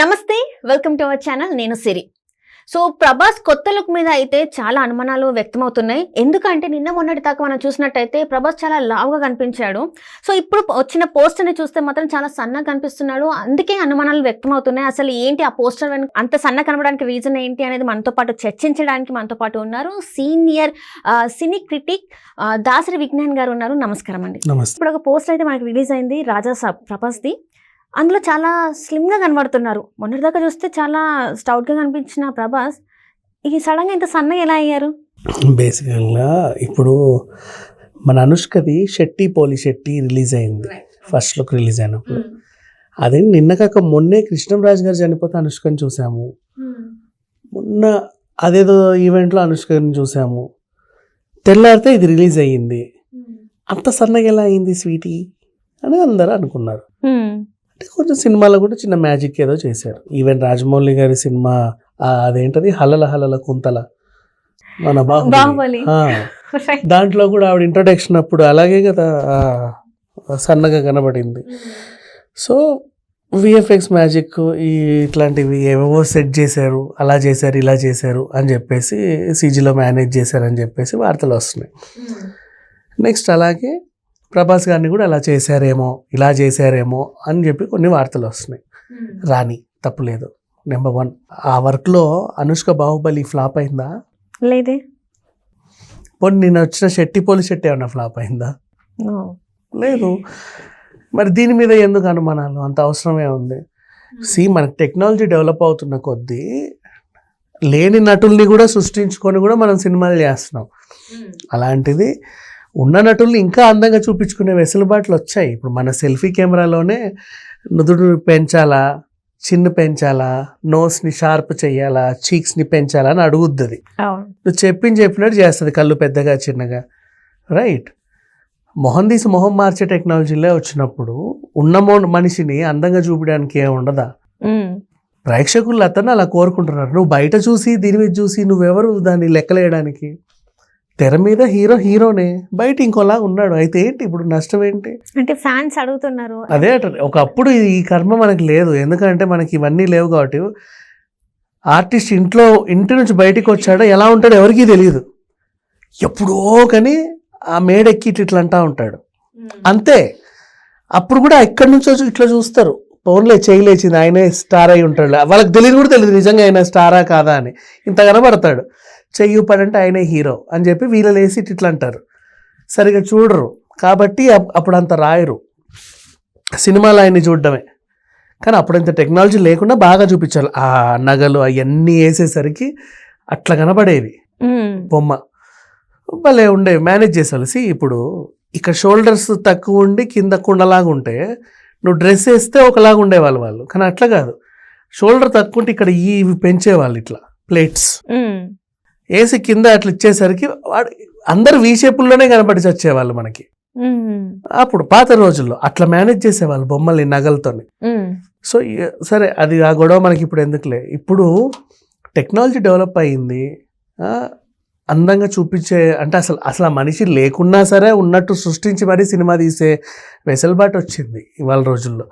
నమస్తే welcome to our channel నేను సిరి. So Prabhas కొత్త లుక్ మీద అయితే చాలా అనుమానాలు వ్యక్తమవుతున్నాయి. ఎందుకంటే నిన్న మొన్నటి దాకా మనం చూసినట్టయితే ప్రభాస్ చాలా లావుగా కనిపించాడు. సో ఇప్పుడు వచ్చిన పోస్టర్ని చూస్తే మాత్రం చాలా సన్నగా కనిపిస్తున్నాడు. అందుకే అనుమానాలు వ్యక్తమవుతున్నాయి. అసలు ఏంటి ఆ పోస్టర్ అంత సన్న కనబడడానికి రీజన్ ఏంటి అనేది మనతో పాటు చర్చించడానికి మనతో పాటు ఉన్నారు. Senior cine critic Dasari Vignan garu ఉన్నారు. నమస్కారం అండి ఇప్పుడు ఒక పోస్ట్ అయితే మనకి రిలీజ్ అయింది రాజా ప్రభాస్ది. అందులో చాలా స్లిమ్గా కనబడుతున్నారు. మొన్నటిదాకా చూస్తే చాలా స్టౌట్గా కనిపించిన ప్రభాస్. ఈ సడన్గా ఇంత సన్నగా ఎలా అయ్యారు? బేసికల్గా ఇప్పుడు మన అనుష్కది శెట్టి పోలి శెట్టి రిలీజ్ అయింది. ఫస్ట్ లుక్ రిలీజ్ అయినప్పుడు. అదే నిన్న కాక మొన్నే కృష్ణంరాజు గారు చనిపోతే అనుష్కని చూసాము. మొన్న అదేదో ఈవెంట్లో అనుష్కని చూసాము. తెల్లారితే ఇది రిలీజ్ అయ్యింది. అంత సన్నగా ఎలా అయింది స్వీటీ? అని అందరూ అనుకున్నారు. కొంచెం సినిమాలో కూడా చిన్న మ్యాజిక్ ఏదో చేశారు. ఈవెన్ రాజమౌళి గారి సినిమా అదేంటది? హలల హలల కుంతల. మన బాహుబలి. దాంట్లో కూడా ఆవిడ ఇంట్రొడక్షన్ అప్పుడు అలాగే కదా సన్నగా కనబడింది. సో విఎఫ్ఎక్స్ మ్యాజిక్ ఈ ఇట్లాంటివి ఏవేవో సెట్ చేశారు అలా చేశారు ఇలా చేశారు అని చెప్పేసి సీజీలో మేనేజ్ చేశారని చెప్పేసి వార్తలు వస్తున్నాయి. నెక్స్ట్ అలాగే ప్రభాస్ గారిని కూడా అలా చేశారేమో ఇలా చేశారేమో అని చెప్పి కొన్ని వార్తలు వస్తున్నాయి. రాని తప్పులేదు నెంబర్ వన్ ఆ వర్క్లో అనుష్క బాహుబలి ఫ్లాప్ అయిందా? లేదే. పోనీ నేను వచ్చిన శెట్టి పోలి శెట్టి ఏమన్నా ఫ్లాప్ అయిందా. లేదు. మరి దీని మీద ఎందుకు అనుమానాలు? అంత అవసరమే ఉంది. సి మనకు టెక్నాలజీ డెవలప్ అవుతున్న కొద్దీ లేని నటుల్ని కూడా సృష్టించుకొని కూడా మనం సినిమాలు చేస్తున్నాం. అలాంటిది ఉన్న నటుల్ని ఇంకా అందంగా చూపించుకునే వెసులుబాట్లు వచ్చాయి. ఇప్పుడు మన సెల్ఫీ కెమెరాలోనే నుదుడు పెంచాలా చిన్ను పెంచాలా నోస్ని షార్ప్ చేయాలా చీక్స్ని పెంచాలా అని అడుగుద్ది. అది నువ్వు చెప్పింది చెప్పినట్టు చేస్తుంది కళ్ళు పెద్దగా చిన్నగా. రైట్ మొహం తీసి మొహం మార్చే టెక్నాలజీలే వచ్చినప్పుడు ఉన్న మనిషిని అందంగా చూపించడానికి ఏం ఉండదా. ప్రేక్షకులు అతను అలా కోరుకుంటున్నారు. నువ్వు బయట చూసి దీని మీద చూసి నువ్వెవరు దాన్ని లెక్కలేయడానికి? తెర మీద హీరో హీరోనే బయట ఇంకోలా ఉన్నాడు. అయితే ఏంటి? ఇప్పుడు నష్టం ఏంటి? అంటే ఫ్యాన్స్ అడుగుతున్నారు. అదే అట. ఒకప్పుడు ఈ కర్మ మనకి లేదు. ఎందుకంటే మనకి ఇవన్నీ లేవు కాబట్టి ఆర్టిస్ట్ ఇంట్లో ఇంటి నుంచి బయటికి వచ్చాడో ఎలా ఉంటాడో ఎవరికీ తెలియదు ఎప్పుడో కానీ ఆ మేడెక్కి ఇట్లా ఇట్లా అంటా ఉంటాడు. అంతే. అప్పుడు కూడా ఎక్కడి నుంచో ఇట్లా చూస్తారు. ఫోన్లే చేయలేచింది ఆయనే స్టార్ అయి ఉంటాడు. వాళ్ళకి తెలియదు కూడా తెలియదు నిజంగా ఆయన స్టారా కాదా అని. ఇంత కనబడతాడు. చెయ్యి పడంటే ఆయనే హీరో అని చెప్పి వీళ్ళు లేసి ఇట్లా అంటారు సరిగా చూడరు. కాబట్టి అప్- అప్పుడు అంత రాయరు. సినిమాలో ఆయన్ని చూడడమే. కానీ అప్పుడు ఇంత టెక్నాలజీ లేకుండా బాగా చూపించాలి ఆ నగలు అవన్నీ వేసేసరికి అట్లా కనబడేవి. బొమ్మ. భలే ఉండేవి. మేనేజ్ చేసాలి సి ఇప్పుడు ఇక్కడ షోల్డర్స్ తక్కువ ఉండి కింద కుండలాగా ఉంటే నువ్వు డ్రెస్ వేస్తే ఒకలాగా ఉండేవాళ్ళు వాళ్ళు. కానీ అట్లా కాదు. షోల్డర్ తక్కువ ఉంటే ఇక్కడ ఇవి పెంచేవాళ్ళు ఇట్లా. ప్లేట్స్. వేసి కింద అట్లా ఇచ్చేసరికి వాడు అందరు వీ షేపుల్లోనే కనబడి వచ్చేవాళ్ళు మనకి. అప్పుడు పాత రోజుల్లో అట్లా మేనేజ్ చేసేవాళ్ళు బొమ్మల్ని నగలతోని. సో సరే అది ఆ గొడవ మనకి ఇప్పుడు ఎందుకులే ఇప్పుడు టెక్నాలజీ డెవలప్ అయ్యింది ఆ, అందంగా చూపించే అంటే అసలు అసలు ఆ మనిషి లేకున్నా సరే ఉన్నట్టు సృష్టించి మరీ సినిమా తీసే వెసలుబాటు వచ్చింది ఇవాళ రోజుల్లో.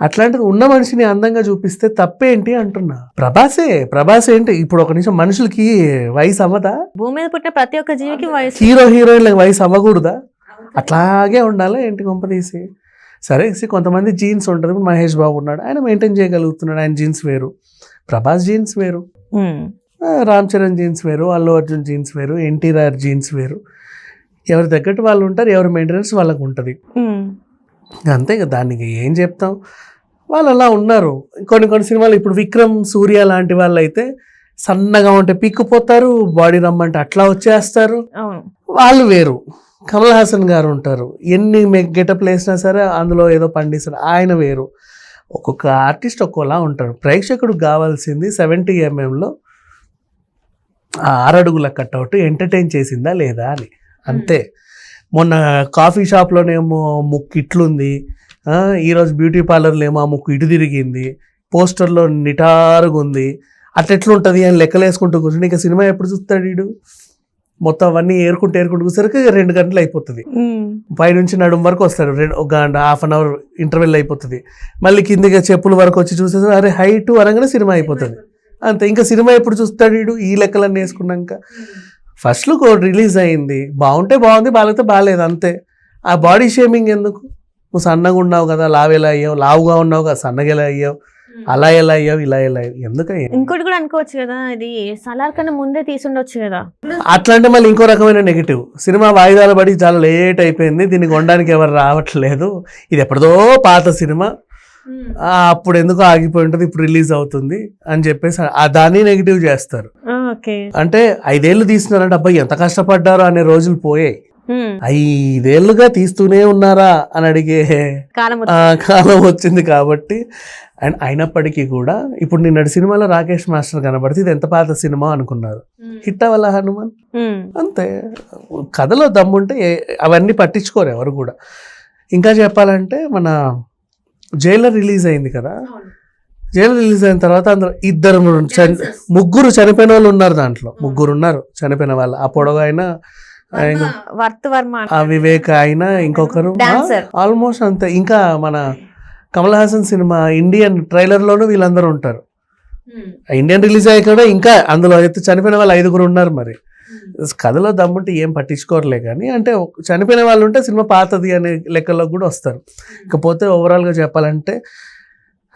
అట్లాంటిది ఉన్న మనిషిని అందంగా చూపిస్తే తప్పేంటి అంటున్నా. ప్రభాసే ప్రభాస్ ఏంటి ఇప్పుడు ఒక నిమిషం మనుషులకి వయసు అవ్వదా? భూమి మీద పుట్టిన ప్రతి ఒక్క జీవికి వయసు. హీరో హీరోయిన్లకు వయసు అవ్వకూడదా? అట్లాగే ఉండాలా ఏంటి కొంప తీసి సరే సి కొంతమంది జీన్స్ ఉంటుంది ఇప్పుడు మహేష్ బాబు ఉన్నాడు. ఆయన మెయింటైన్ చేయగలుగుతున్నాడు. ఆయన జీన్స్ వేరు. ప్రభాస్ జీన్స్ వేరు. రామ్ చరణ్ జీన్స్ వేరు. అల్లు అర్జున్ జీన్స్ వేరు. ఎన్టీఆర్ జీన్స్ వేరు. ఎవరి తగ్గట్టు వాళ్ళు ఉంటారు. ఎవరి మెయింటెనెన్స్ వాళ్ళకు ఉంటుంది. అంతే కదా దానికి ఏం చెప్తాం వాళ్ళు అలా ఉన్నారు. కొన్ని కొన్ని సినిమాలు ఇప్పుడు విక్రమ్ సూర్య లాంటి వాళ్ళు అయితే సన్నగా ఉంటే పిక్కుపోతారు బాడీ రమ్మంటే అట్లా వచ్చేస్తారు. వాళ్ళు వేరు. కమల్ హాసన్ గారు ఉంటారు. ఎన్ని గెటప్ వేసినా సరే అందులో ఏదో పండిస్తారు. ఆయన వేరు. ఒక్కొక్క ఆర్టిస్ట్ ఒక్కోలా ఉంటారు. ప్రేక్షకుడు కావాల్సింది సెవెంటీ ఎంఎంలో ఆరడుగుల కట్అవుట్ ఎంటర్టైన్ చేసిందా లేదా అని. అంతే. మొన్న కాఫీ షాప్లోనేమో ముక్కు ఇట్లుంది. ఈరోజు బ్యూటీ పార్లర్లో ఏమో ఆ ముక్కు ఇటు తిరిగింది. పోస్టర్లో నిటారుగా ఉంది. అట్లా ఎట్లుంటుంది అని లెక్కలేసుకుంటూ కూర్చుని ఇక సినిమా ఎప్పుడు చూస్తాడు వీడు? మొత్తం అవన్నీ ఏరుకుంటూ ఏరుకుంటూ కూసరికి రెండు గంటలు అయిపోతుంది. పైనుంచి నడుం వరకు వస్తాడు. రెండు ఒక గంట హాఫ్ అన్ అవర్ ఇంటర్వెల్ అయిపోతుంది. మళ్ళీ కిందిగా చెప్పుల వరకు వచ్చి చూసేసి అరే హైట్ అనగానే సినిమా అయిపోతుంది. అంతే ఇంకా సినిమా ఎప్పుడు చూస్తాడు వీడు? ఈ లెక్కలన్నీ వేసుకున్నాక. ఫస్ట్ లుక్ రిలీజ్ అయింది. బాగుంటే బాగుంది బాగాలేతే బాగాలేదు అంతే. ఆ బాడీ షేమింగ్ ఎందుకు? నువ్వు సన్నగా ఉన్నావు కదా లావు ఎలా అయ్యావు? లావుగా ఉన్నావు కదా సన్నగా ఎలా అయ్యావు? అలా ఎలా అయ్యావు? ఇలా ఎలా ఎందుకయ్యా? ఇంకోటి కూడా అనుకోవచ్చు కదా ఇది సలార్ కన్నా ముందే తీసుండొచ్చు కదా. అట్లాంటి మళ్ళీ ఇంకో రకమైన నెగిటివ్ సినిమా వాయిదాలు పడి చాలా లేట్ అయిపోయింది దీన్ని కొనడానికి ఎవరు రావట్లేదు. ఇది ఎప్పటిదో పాత సినిమా. అప్పుడు ఎందుకు ఆగిపోయి ఉంటుంది ఇప్పుడు రిలీజ్ అవుతుంది అని చెప్పేసి ఆ దాన్ని నెగిటివ్ చేస్తారు. అంటే ఐదేళ్ళు తీస్తున్నారంటే అబ్బాయి ఎంత కష్టపడ్డారో అనే రోజులు పోయాయి. ఐదేళ్ళుగా తీస్తూనే ఉన్నారా అని అడిగే కాలం వచ్చింది. కాబట్టి. అండ్ అయినప్పటికీ కూడా ఇప్పుడు నిన్నటి సినిమాలో రాకేష్ మాస్టర్ కనబడితే ఇది ఎంత పాత సినిమా అనుకున్నారు. హిట్ అవ్వాల హనుమాన్. అంతే. కథలో దమ్ముంటే అవన్నీ పట్టించుకోరు ఎవరు కూడా. ఇంకా చెప్పాలంటే మన జైలర్ రిలీజ్ అయింది కదా. జైలర్ రిలీజ్ అయిన తర్వాత అందులో ఇద్దరు ముగ్గురు చనిపోయిన వాళ్ళు ఉన్నారు దాంట్లో. ముగ్గురు ఉన్నారు. చనిపోయిన వాళ్ళు. ఆ పొడవు అయినా వివేక్ అయినా ఇంకొకరు. ఆల్మోస్ట్ అంతే. ఇంకా మన కమల్ హాసన్ సినిమా ఇండియన్ ట్రైలర్లోనూ వీళ్ళందరూ ఉంటారు. ఇండియన్ రిలీజ్ అయ్యాక కూడా ఇంకా అందులో అయితే చనిపోయిన వాళ్ళు ఐదుగురు ఉన్నారు మరి. కథలో దమ్ముంటే ఏం పట్టించుకోరలే కానీ అంటే చనిపోయిన వాళ్ళు ఉంటే సినిమా పాతది అనే లెక్కలో కూడా వస్తారు. ఇకపోతే ఓవరాల్గా చెప్పాలంటే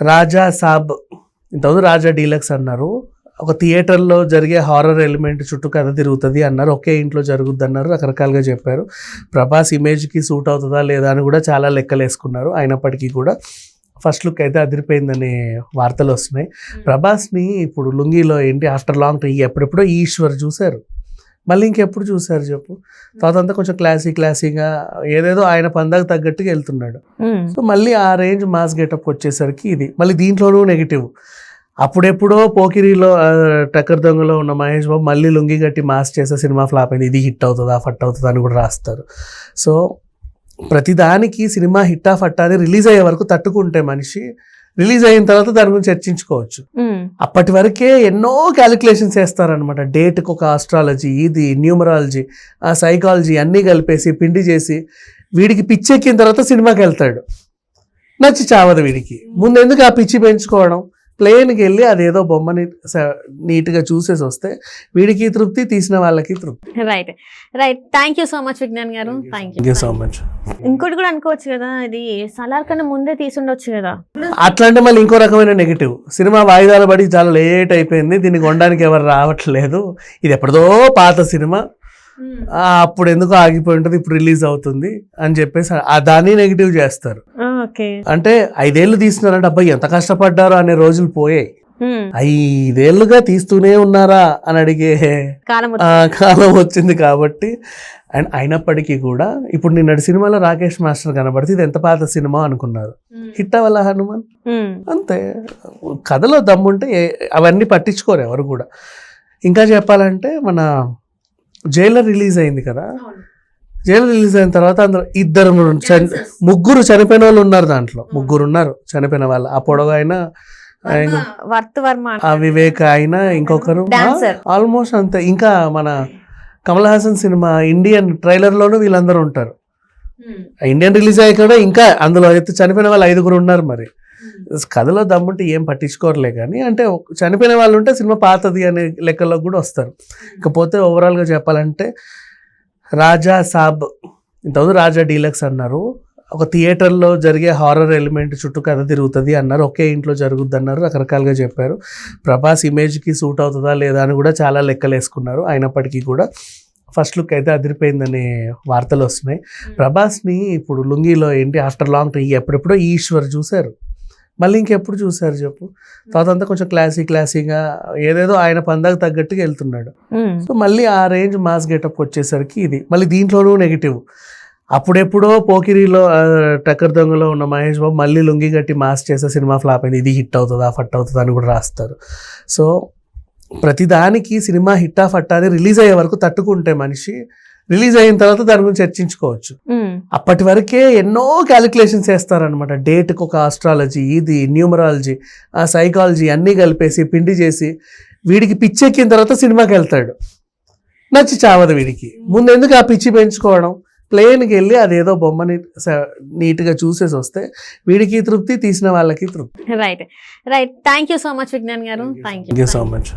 రాజా సాబ్ ఇంతకుముందు రాజా డీలక్స్ అన్నారు. ఒక థియేటర్లో జరిగే హారర్ ఎలిమెంట్ చుట్టూ కథ తిరుగుతుంది అన్నారు. ఒకే ఇంట్లో జరుగుద్ది అన్నారు రకరకాలుగా చెప్పారు. ప్రభాస్ ఇమేజ్కి సూట్ అవుతుందా లేదా అని కూడా చాలా లెక్కలు వేసుకున్నారు అయినప్పటికీ కూడా. ఫస్ట్ లుక్ అయితే అదిరిపోయిందనే వార్తలు వస్తున్నాయి. ప్రభాస్ని ఇప్పుడు లుంగిలో ఏంటి ఆఫ్టర్ లాంగ్ టైం ఎప్పుడెప్పుడో ఈశ్వర్ చూశారు. మళ్ళీ ఇంకెప్పుడు చూశారు చెప్పు? తర్వాత అంతా కొంచెం క్లాసీ క్లాసీగా ఏదేదో ఆయన పందాకు తగ్గట్టుగా వెళ్తున్నాడు. సో మళ్ళీ ఆ రేంజ్ మాస్ గెటప్ వచ్చేసరికి ఇది. మళ్ళీ దీంట్లోనూ నెగిటివ్ అప్పుడెప్పుడో పోకిరిలో టక్కర్ దొంగలో ఉన్న మహేష్ బాబు మళ్ళీ లుంగి కట్టి మాస్ చేసే సినిమా ఫ్లాప్ అయింది. ఇది హిట్ అవుతుందా ఫట్ అవుతుందా అని కూడా రాస్తారు. సో ప్రతిదానికి సినిమా హిట్టా ఫట్టా అని రిలీజ్ అయ్యే వరకు తట్టుకుంటే మనిషి రిలీజ్ అయిన తర్వాత దాని గురించి చర్చించుకోవచ్చు. అప్పటి వరకే ఎన్నో క్యాలిక్యులేషన్స్ వేస్తారనమాట డేట్కి ఒక ఆస్ట్రాలజీ ఇది న్యూమరాలజీ ఆ సైకాలజీ అన్నీ కలిపేసి పిండి చేసి వీడికి పిచ్చెక్కిన తర్వాత సినిమాకి వెళ్తాడు. నచ్చి చావదు వీడికి. ముందు ఎందుకు ఆ పిచ్చి పెంచుకోవడం? ప్లేన్కి వెళ్ళి అదేదో బొమ్మని నీట్గా చూసేసి వస్తే వీడికి తృప్తి తీసిన వాళ్ళకి తృప్తి. Right right thank you so much Vignan garu. Thank you so much ఇంకోటి కూడా అనుకోవచ్చు కదా ఇది సలార్ కన్నా ముందే తీసుండొచ్చు కదా. అట్లాంటి మళ్ళీ ఇంకో రకమైన నెగిటివ్ సినిమా వాయిదాలు పడి చాలా లేట్ అయిపోయింది దీన్ని కొనడానికి ఎవరు రావట్లేదు. ఇది ఎప్పటిదో పాత సినిమా. ఆ, అప్పుడు ఎందుకు ఆగిపోయి ఉంటుంది ఇప్పుడు రిలీజ్ అవుతుంది అని చెప్పేసి ఆ దాన్ని నెగిటివ్ చేస్తారు. అంటే ఐదేళ్ళు తీస్తున్నారంటే అబ్బాయి ఎంత కష్టపడ్డారో అనే రోజులు పోయాయి. ఐదేళ్ళుగా తీస్తూనే ఉన్నారా అని అడిగే కాలం వచ్చింది. కాబట్టి. అండ్ అయినప్పటికీ కూడా ఇప్పుడు నిన్నటి సినిమాలో రాకేష్ మాస్టర్ కనబడితే ఇది ఎంత పాత సినిమా అనుకున్నారు. హిట్ అవ్వాల హనుమాన్. అంతే. కథలో దమ్ముంటే అవన్నీ పట్టించుకోరు ఎవరు కూడా. ఇంకా చెప్పాలంటే మన జైలర్ రిలీజ్ అయింది కదా. జైలర్ రిలీజ్ అయిన తర్వాత అందులో ఇద్దరు ముగ్గురు చనిపోయిన వాళ్ళు ఉన్నారు దాంట్లో. ముగ్గురు ఉన్నారు చనిపోయిన వాళ్ళు. ఆ పొడవు అయినా ఆ వివేక్ అయినా ఇంకొకరు. ఆల్మోస్ట్ అంతే. ఇంకా మన కమల్ హాసన్ సినిమా ఇండియన్ ట్రైలర్లోనూ వీళ్ళందరూ ఉంటారు. ఇండియన్ రిలీజ్ అయ్యాక కూడా ఇంకా అందులో అయితే చనిపోయిన వాళ్ళు ఐదుగురు ఉన్నారు మరి. కథలో దమ్ముంటే ఏం పట్టించుకోరలే కానీ అంటే చనిపోయిన వాళ్ళు ఉంటే సినిమా పాతది అనే లెక్కలో కూడా వస్తారు. ఇకపోతే ఓవరాల్గా చెప్పాలంటే రాజా సాబ్ ఇంతకుముందు రాజా డీలక్స్ అన్నారు. ఒక థియేటర్లో జరిగే హారర్ ఎలిమెంట్ చుట్టూ కథ తిరుగుతుంది అన్నారు. ఒకే ఇంట్లో జరుగుద్ది అన్నారు రకరకాలుగా చెప్పారు. ప్రభాస్ ఇమేజ్కి సూట్ అవుతుందా లేదా అని కూడా చాలా లెక్కలు వేసుకున్నారు అయినప్పటికీ కూడా. ఫస్ట్ లుక్ అయితే అదిరిపోయిందనే వార్తలు వస్తున్నాయి. ప్రభాస్ని ఇప్పుడు లుంగిలో ఏంటి ఆఫ్టర్ లాంగ్ టైం ఎప్పుడెప్పుడో ఈశ్వర్ చూశారు. మళ్ళీ ఇంకెప్పుడు చూశారు చెప్పు? తర్వాత అంతా కొంచెం క్లాసీ క్లాసీగా ఏదేదో ఆయన పందాకు తగ్గట్టుగా వెళ్తున్నాడు. సో మళ్ళీ ఆ రేంజ్ మాస్ గెటప్ వచ్చేసరికి ఇది. మళ్ళీ దీంట్లోనూ నెగిటివ్ అప్పుడెప్పుడో పోకిరిలో టక్కర్ దొంగలో ఉన్న మహేష్ బాబు మళ్ళీ లుంగి కట్టి మాస్ చేసే సినిమా ఫ్లాప్ అయింది. ఇది హిట్ అవుతుందా ఫట్ అవుతుందా అని కూడా రాస్తారు. సో ప్రతిదానికి సినిమా హిట్టా ఫట్టా అని రిలీజ్ అయ్యే వరకు తట్టుకుంటే మనిషి రిలీజ్ అయిన తర్వాత దాని గురించి చర్చించుకోవచ్చు. అప్పటి వరకే ఎన్నో క్యాలిక్యులేషన్స్ వేస్తారనమాట డేట్కి ఒక ఆస్ట్రాలజీ ఇది న్యూమరాలజీ ఆ సైకాలజీ అన్నీ కలిపేసి పిండి చేసి వీడికి పిచ్చెక్కిన తర్వాత సినిమాకి వెళ్తాడు. నచ్చి చావదు వీడికి. ముందు ఎందుకు ఆ పిచ్చి పెంచుకోవడం? ప్లేన్కి వెళ్ళి అదేదో బొమ్మని నీట్గా చూసేసి వస్తే వీడికి తృప్తి తీసిన వాళ్ళకి తృప్తి. Right right thank you so much Vignan garu. Thank you so much